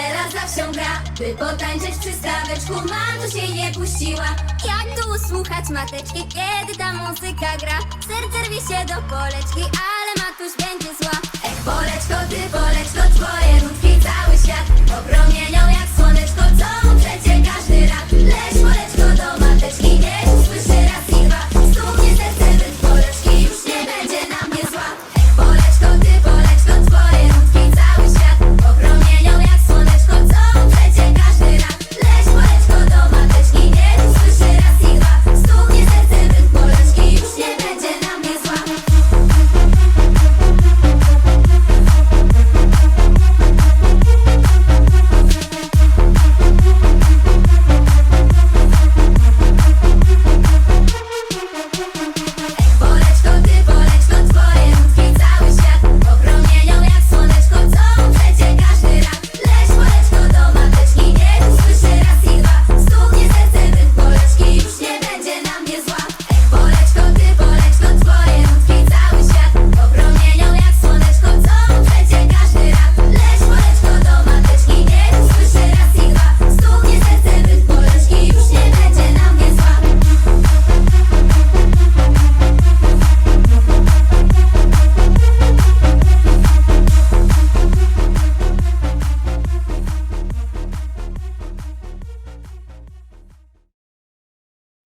teraz zawsze gra By potańczyć przy staweczku. Manu się nie puściła. Jak tu usłuchać mateczki Kiedy ta muzyka gra. Serce rwie się do poleczki Ale Matuś będzie zła.